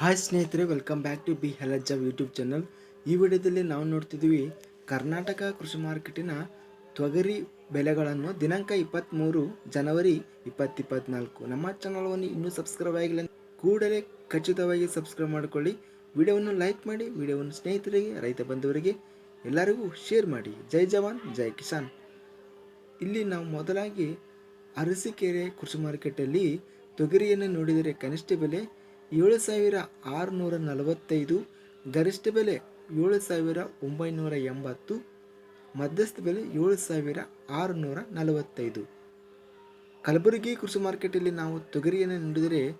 Hi ಸ್ನೇಹಿತರೆ welcome back to B ಹೆಲಜ್ಜಾವ್ YouTube channel ಈ ವಿಡಿಯೋದಲ್ಲಿ ನಾವು ನೋಡ್ತಿದ್ದೀವಿ ಕರ್ನಾಟಕ ಕೃಷಿ ಮಾರ್ಕೆಟಿನ ತೊಗರಿ ಬೆಲೆಗಳನ್ನು ದಿನಾಂಕ ಇಪ್ಪತ್ತ್ಮೂರು ಜನವರಿ ಇಪ್ಪತ್ತಿಪ್ಪತ್ನಾಲ್ಕು. ನಮ್ಮ ಚಾನಲ್ವನ್ನು ಇನ್ನೂ ಸಬ್ಸ್ಕ್ರೈಬ್ ಆಗಿಲ್ಲ ಕೂಡಲೇ ಖಚಿತವಾಗಿ ಸಬ್ಸ್ಕ್ರೈಬ್ ಮಾಡಿಕೊಳ್ಳಿ. ವಿಡಿಯೋವನ್ನು ಲೈಕ್ ಮಾಡಿ, ವಿಡಿಯೋವನ್ನು ಸ್ನೇಹಿತರಿಗೆ, ರೈತ ಬಂಧುವರಿಗೆ ಎಲ್ಲರಿಗೂ ಶೇರ್ ಮಾಡಿ. ಜೈ ಜವಾನ್, ಜೈ ಕಿಸಾನ್. ಇಲ್ಲಿ ನಾವು ಮೊದಲಾಗಿ ಅರಸಿಕೆರೆ ಕೃಷಿ ಮಾರ್ಕೆಟಲ್ಲಿ ತೊಗರಿಯನ್ನು ನೋಡಿದರೆ ಕನಿಷ್ಠ ಬೆಲೆ ಏಳು ಸಾವಿರ ಆರುನೂರ ನಲವತ್ತೈದು, ಗರಿಷ್ಠ ಬೆಲೆ ಏಳು ಸಾವಿರ ಒಂಬೈನೂರ ಎಂಬತ್ತು, ಮಧ್ಯಸ್ಥ ಬೆಲೆ ಏಳು ಸಾವಿರ ಆರುನೂರ ನಲವತ್ತೈದು. ಕಲಬುರಗಿ ಕೃಷಿ ಮಾರ್ಕೆಟಲ್ಲಿ ನಾವು ತೊಗರಿಯನ್ನು ನೋಡಿದರೆ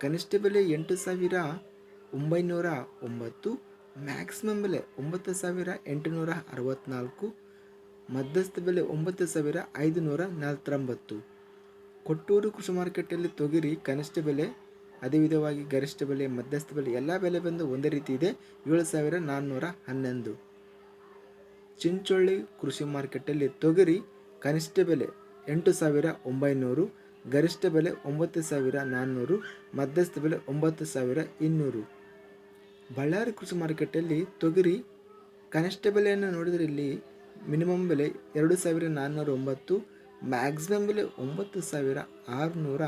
ಕನಿಷ್ಠ ಬೆಲೆ ಎಂಟು ಸಾವಿರ ಒಂಬೈನೂರ ಒಂಬತ್ತು ಮ್ಯಾಕ್ಸಿಮಮ್ ಬೆಲೆ ಒಂಬತ್ತು ಸಾವಿರ ಎಂಟುನೂರ ಅರವತ್ತ್ನಾಲ್ಕು ಮಧ್ಯಸ್ಥ ಬೆಲೆ ಒಂಬತ್ತು ಸಾವಿರ ಐದುನೂರ ನಲವತ್ತೊಂಬತ್ತು. ಕೊಟ್ಟೂರು ಕೃಷಿ ಮಾರ್ಕೆಟಲ್ಲಿ ತೊಗರಿ ಕನಿಷ್ಠ ಬೆಲೆ ಅದೇ ವಿಧವಾಗಿ ಗರಿಷ್ಠ ಬೆಲೆ, ಮಧ್ಯಸ್ಥ ಬೆಲೆ, ಎಲ್ಲ ಬೆಲೆ ಬಂದು ಒಂದೇ ರೀತಿ ಇದೆ. ಏಳು ಸಾವಿರ ನಾನ್ನೂರ ಹನ್ನೊಂದು. ಚಿಂಚೋಳಿ ಕೃಷಿ ಮಾರ್ಕೆಟಲ್ಲಿ ತೊಗರಿ ಕನಿಷ್ಠ ಬೆಲೆ ಎಂಟು ಸಾವಿರ ಒಂಬೈನೂರು, ಗರಿಷ್ಠ ಬೆಲೆ ಒಂಬತ್ತು ಸಾವಿರ ನಾನ್ನೂರು ಮಧ್ಯಸ್ಥ ಬೆಲೆ ಒಂಬತ್ತು ಸಾವಿರ ಇನ್ನೂರು. ಬಳ್ಳಾರಿ ಕೃಷಿ ಮಾರ್ಕೆಟಲ್ಲಿ ತೊಗರಿ ಕನಿಷ್ಠ ಬೆಲೆಯನ್ನು ನೋಡಿದರೆ ಇಲ್ಲಿ ಮಿನಿಮಮ್ ಬೆಲೆ ಎರಡು ಸಾವಿರ ನಾನ್ನೂರ ಒಂಬತ್ತು ಮ್ಯಾಕ್ಸಿಮಮ್ ಬೆಲೆ ಒಂಬತ್ತು ಸಾವಿರ ಆರುನೂರ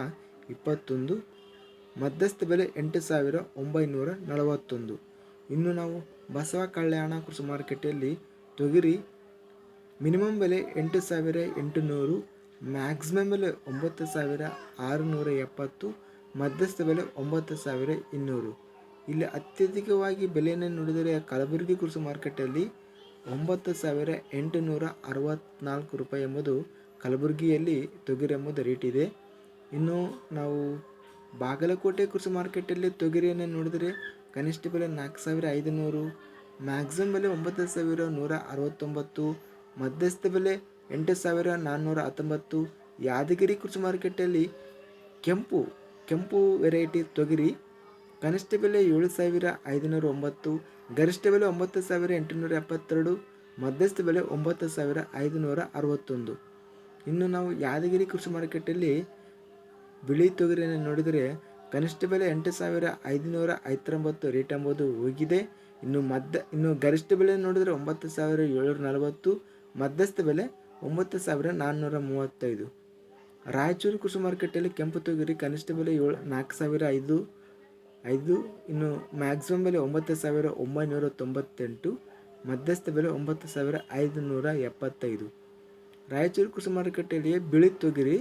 ಇಪ್ಪತ್ತೊಂದು ಮಧ್ಯಸ್ಥ ಬೆಲೆ ಎಂಟು ಸಾವಿರ ಒಂಬೈನೂರ ನಲವತ್ತೊಂದು. ಇನ್ನು ನಾವು ಬಸವ ಕಲ್ಯಾಣ ಕೃಷಿ ಮಾರುಕಟ್ಟೆಯಲ್ಲಿ ತೊಗರಿ ಮಿನಿಮಮ್ ಬೆಲೆ ಎಂಟು ಸಾವಿರ ಎಂಟುನೂರು, ಮ್ಯಾಕ್ಸಿಮಮ್ ಬೆಲೆ ಒಂಬತ್ತು ಸಾವಿರ ಆರುನೂರ ಎಪ್ಪತ್ತು, ಮಧ್ಯಸ್ಥ ಬೆಲೆ ಒಂಬತ್ತು ಸಾವಿರ ಇನ್ನೂರು. ಇಲ್ಲಿ ಅತ್ಯಧಿಕವಾಗಿ ಬೆಲೆಯನ್ನು ನೋಡಿದರೆ ಕಲಬುರಗಿ ಕೃಷಿ ಮಾರುಕಟ್ಟೆಯಲ್ಲಿ ಒಂಬತ್ತು ಸಾವಿರ ಎಂಟುನೂರ ಅರವತ್ತ್ನಾಲ್ಕು ರೂಪಾಯಿ ಎಂಬುದು ಕಲಬುರಗಿಯಲ್ಲಿ ತೊಗರಿ ಎಂಬುದು ರೇಟ್ ಇದೆ. ಇನ್ನು ನಾವು ಬಾಗಲಕೋಟೆ ಕೃಷಿ ಮಾರ್ಕೆಟಲ್ಲಿ ತೊಗರಿಯನ್ನು ನೋಡಿದರೆ ಕನಿಷ್ಠ ಬೆಲೆ ನಾಲ್ಕು ಸಾವಿರ ಐದುನೂರು ಮ್ಯಾಕ್ಸಿಮಮ್ ಬೆಲೆ ಒಂಬತ್ತು ಸಾವಿರ ನೂರ ಅರವತ್ತೊಂಬತ್ತು, ಮಧ್ಯಸ್ಥ ಬೆಲೆ ಎಂಟು ಸಾವಿರ ನಾನ್ನೂರ ಹತ್ತೊಂಬತ್ತು. ಯಾದಗಿರಿ ಕೃಷಿ ಮಾರ್ಕೆಟಲ್ಲಿ ಕೆಂಪು ಕೆಂಪು ವೆರೈಟಿ ತೊಗರಿ ಕನಿಷ್ಠ ಬೆಲೆ ಏಳು ಸಾವಿರ ಐದುನೂರ ಒಂಬತ್ತು, ಗರಿಷ್ಠ ಬೆಲೆ ಒಂಬತ್ತು ಸಾವಿರ ಎಂಟುನೂರ ಎಪ್ಪತ್ತೆರಡು, ಮಧ್ಯಸ್ಥ ಬೆಲೆ ಒಂಬತ್ತು ಸಾವಿರ ಐದುನೂರ ಅರವತ್ತೊಂದು. ಇನ್ನು ನಾವು ಯಾದಗಿರಿ ಕೃಷಿ ಮಾರ್ಕೆಟಲ್ಲಿ ಬಿಳಿ ತೊಗರಿಯನ್ನು ನೋಡಿದರೆ ಕನಿಷ್ಠ ಬೆಲೆ ಎಂಟು ಸಾವಿರ ಐದುನೂರ ಐವತ್ತೊಂಬತ್ತು ರೇಟ್ ಎಂಬುದು ಹೋಗಿದೆ. ಇನ್ನು ಮಧ್ಯ ಇನ್ನು ಗರಿಷ್ಠ ಬೆಲೆ ನೋಡಿದರೆ ಒಂಬತ್ತು ಸಾವಿರ ಏಳ್ನೂರ ನಲವತ್ತು, ಮಧ್ಯಸ್ಥ ಬೆಲೆ ಒಂಬತ್ತು ಸಾವಿರ ನಾನ್ನೂರ ಮೂವತ್ತೈದು. ರಾಯಚೂರು ಕೃಷಿ ಮಾರುಕಟ್ಟೆಯಲ್ಲಿ ಕೆಂಪು ತೊಗರಿ ಕನಿಷ್ಠ ಬೆಲೆ ಏಳು, ನಾಲ್ಕು ಸಾವಿರ ಐದು ಐದು, ಇನ್ನು ಮ್ಯಾಕ್ಸಿಮಮ್ ಬೆಲೆ ಒಂಬತ್ತು ಸಾವಿರ ಒಂಬೈನೂರ ತೊಂಬತ್ತೆಂಟು, ಮಧ್ಯಸ್ಥ ಬೆಲೆ ಒಂಬತ್ತು ಸಾವಿರ ಐದುನೂರ ಎಪ್ಪತ್ತೈದು. ರಾಯಚೂರು ಕೃಷಿ ಮಾರುಕಟ್ಟೆಯಲ್ಲಿ ಬಿಳಿ ತೊಗರಿ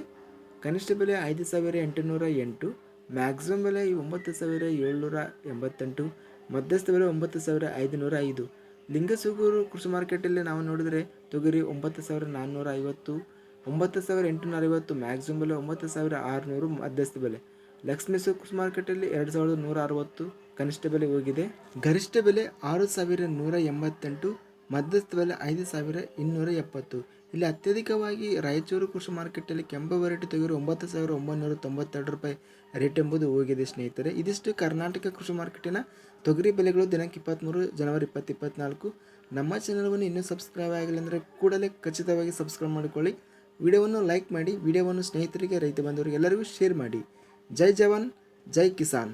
ಕನಿಷ್ಠ ಬೆಲೆ ಐದು ಸಾವಿರ ಎಂಟುನೂರ ಎಂಟು ಮ್ಯಾಕ್ಸಿಮಮ್ ಬೆಲೆ ಒಂಬತ್ತು ಸಾವಿರ ಏಳ್ನೂರ ಎಂಬತ್ತೆಂಟು, ಮಧ್ಯಸ್ಥ ಬೆಲೆ ಒಂಬತ್ತು ಸಾವಿರ ಐದುನೂರ ಐದು. ಲಿಂಗಸೂಗೂರು ಕೃಷಿ ಮಾರ್ಕೆಟಲ್ಲಿ ನಾವು ನೋಡಿದರೆ ತೊಗರಿ ಒಂಬತ್ತು ಸಾವಿರ ನಾನ್ನೂರ ಐವತ್ತು, ಒಂಬತ್ತು ಸಾವಿರ ಎಂಟುನೂರ ಐವತ್ತು ಮ್ಯಾಕ್ಸಿಮಮ್ ಬೆಲೆ ಒಂಬತ್ತು ಸಾವಿರ ಆರುನೂರು, ಮಧ್ಯಸ್ಥ ಬೆಲೆ. ಲಕ್ಷ್ಮೀಸೂರು ಕೃಷಿ ಮಾರ್ಕೆಟಲ್ಲಿ ಎರಡು ಸಾವಿರದ ನೂರ ಅರವತ್ತು, ಕನಿಷ್ಠ ಬೆಲೆ ಹೋಗಿದೆ. ಗರಿಷ್ಠ ಬೆಲೆ ಆರು ಸಾವಿರ ನೂರ ಎಂಬತ್ತೆಂಟು, ಮಧ್ಯಸ್ಥ ಬೆಲೆ ಐದು ಸಾವಿರ ಇನ್ನೂರ ಎಪ್ಪತ್ತು. ಇಲ್ಲಿ ಅತ್ಯಧಿಕವಾಗಿ ರಾಯಚೂರು ಕೃಷಿ ಮಾರ್ಕೆಟಲ್ಲಿ ಕೆಂಪು ವೆರೈಟಿ ತೆಗೆದು ಒಂಬತ್ತು ಸಾವಿರ ಒಂಬೈನೂರ ತೊಂಬತ್ತೆರಡು ರೂಪಾಯಿ ರೇಟ್ ಎಂಬುದು ಹೋಗಿದೆ ಸ್ನೇಹಿತರೆ. ಇದಿಷ್ಟು ಕರ್ನಾಟಕ ಕೃಷಿ ಮಾರ್ಕೆಟಿನ ತೊಗರಿ ಬೆಲೆಗಳು ದಿನಾಂಕ ಇಪ್ಪತ್ತ್ಮೂರು ಜನವರಿ ಇಪ್ಪತ್ತು ಇಪ್ಪತ್ನಾಲ್ಕು. ನಮ್ಮ ಚಾನಲ್ವನ್ನು ಇನ್ನೂ ಸಬ್ಸ್ಕ್ರೈಬ್ ಆಗಿಲ್ಲ ಅಂದರೆ ಕೂಡಲೇ ಖಚಿತವಾಗಿ ಸಬ್ಸ್ಕ್ರೈಬ್ ಮಾಡಿಕೊಳ್ಳಿ. ವಿಡಿಯೋವನ್ನು ಲೈಕ್ ಮಾಡಿ, ವಿಡಿಯೋವನ್ನು ಸ್ನೇಹಿತರಿಗೆ, ರೈತ ಬಂಧುವರಿಗೆ ಎಲ್ಲರಿಗೂ ಶೇರ್ ಮಾಡಿ. ಜೈ ಜವಾನ್, ಜೈ ಕಿಸಾನ್.